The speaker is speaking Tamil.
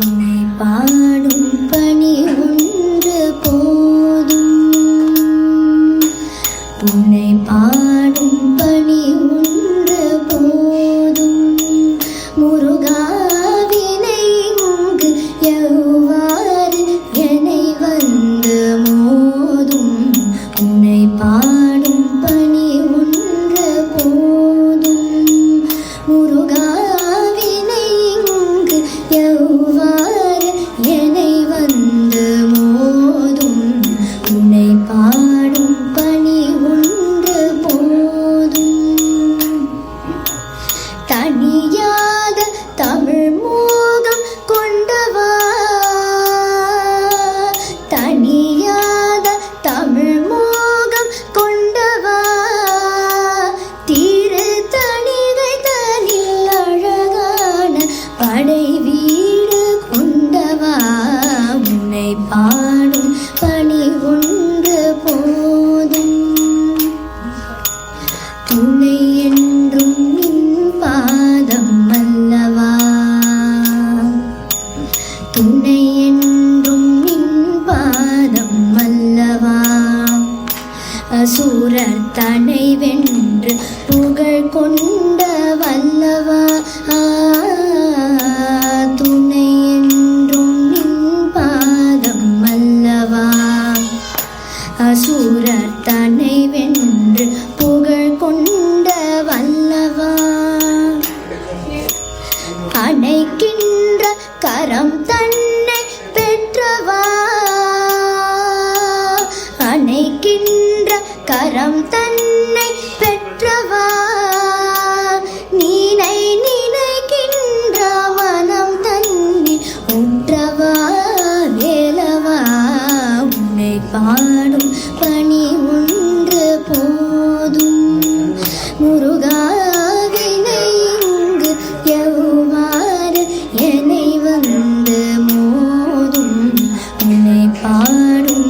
உன்னை பாடும் பணி ஒன்று போதும். உன்னை பாடும் பணி ஒன்று போதும். முருகாவினை பாடும் பணி உண்டு போதும். துணை என்றும் நின் பாதம் அல்லவா? துணை என்றும் நின் பாதம் அல்லவா? அசூரர் தனை வென்று அசூரர் தன்னை வென்று புகழ் கொண்ட வல்லவா? அணைக்கின்ற கரம் தன்னை பெற்றவா? அணைக்கின்ற கரம் தன்னை பெற்றவா? மாறும்